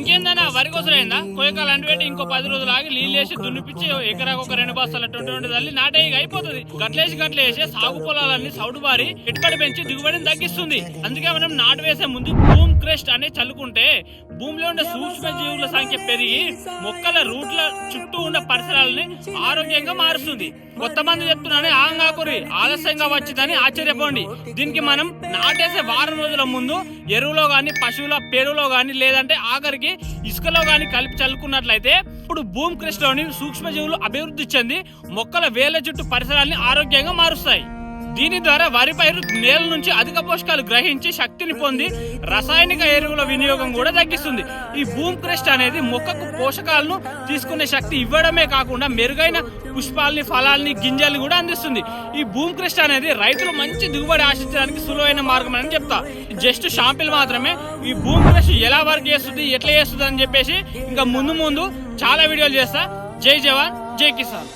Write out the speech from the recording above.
ఇంకేందన్నా వరి కోసమైందా కొయ్యకాలు అంటుపెట్టి ఇంకో పది రోజులు ఆగి నీళ్ళు వేసి దున్నిపించి ఎకరాకు ఒక రెండు బస్తాలు అటువంటి తల్లి నాటే అయిపోతుంది. గట్లేసి గట్లేసి సాగు పొలాలన్నీ సౌడు బారి పెట్టుబడి పెంచి దిగుబడిని తగ్గిస్తుంది. అందుకే మనం నాటు వేసే ముందు భూమ్ క్రెస్ట్ అనే చల్లుకుంటే భూమిలో ఉండే సూక్ష్మ జీవుల సంఖ్య పెరిగి మొక్కల రూట్ల చుట్టూ ఉన్న పరిసరాలని ఆరోగ్యంగా మారుస్తుంది. కొత్త మంది చెప్తున్నానే ఆలస్యంగా వచ్చిందని ఆశ్చర్యపోండి. దీనికి మనం నాటేసే వారం రోజుల ముందు ఎరువులో గాని పశువుల పెరువులో గాని లేదంటే ఆఖరికి ఇసుకలో గాని కలిపి చల్లుకున్నట్లయితే ఇప్పుడు భూమి కృష్ణలోని సూక్ష్మజీవులు అభివృద్ధి చెంది మొక్కల వేల చుట్టూ పరిసరాల్ని ఆరోగ్యంగా మారుస్తాయి. దీని ద్వారా వరి పైరు నేల నుంచి అధిక పోషకాలు గ్రహించి శక్తిని పొంది రసాయనిక ఎరువుల వినియోగం కూడా తగ్గిస్తుంది. ఈ భూమ్ క్రెస్ట్ అనేది మొక్కకు పోషకాలను తీసుకునే శక్తి ఇవ్వడమే కాకుండా మెరుగైన పుష్పాలని ఫలాల్ని గింజల్ని కూడా అందిస్తుంది. ఈ భూమ్ క్రెస్ట్ అనేది రైతులు మంచి దిగుబడి ఆశించడానికి సులువైన మార్గం అని చెప్తా. జస్ట్ షాంపిల్ మాత్రమే. ఈ భూమ్ క్రెస్ట్ ఎలా వర్క్ చేస్తుంది ఎట్లా చేస్తుంది అని చెప్పేసి ఇంకా ముందు ముందు చాలా వీడియోలు చేస్తా. జై జవాన్ జై కిసాన్.